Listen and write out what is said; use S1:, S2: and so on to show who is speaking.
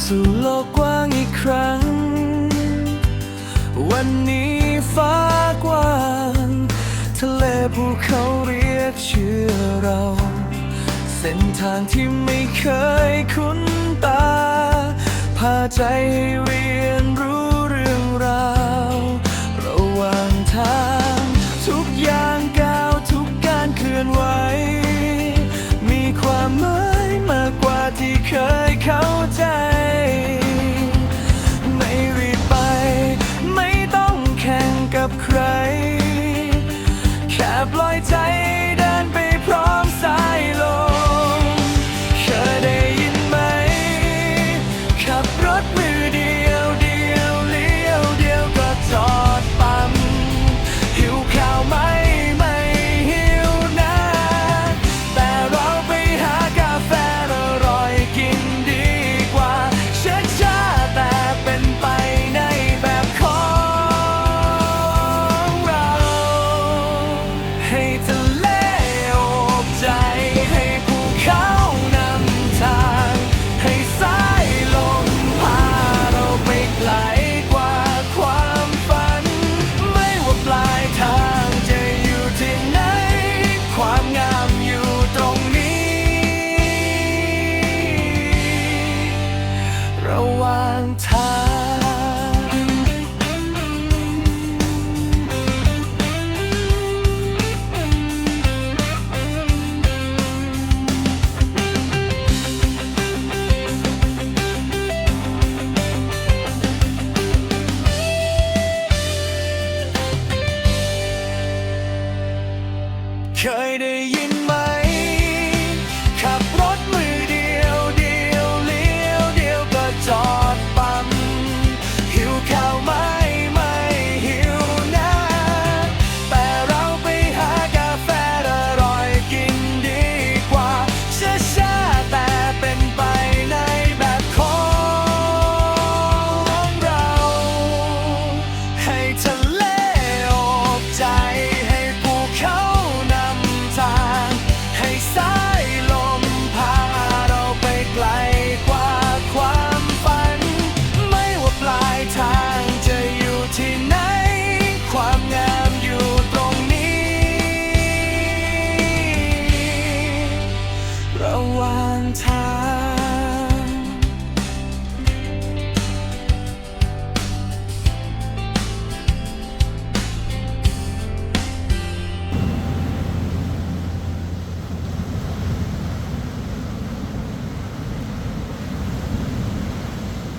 S1: สู่โลกกว้างอีกครั้ง วันนี้ฟ้ากว้าง ทะเลภูเขาเรียกชื่อเรา เส้นทางที่ไม่เคยคุ้นตา พาใจให้เรียนรู้างทางเคยได้ยิน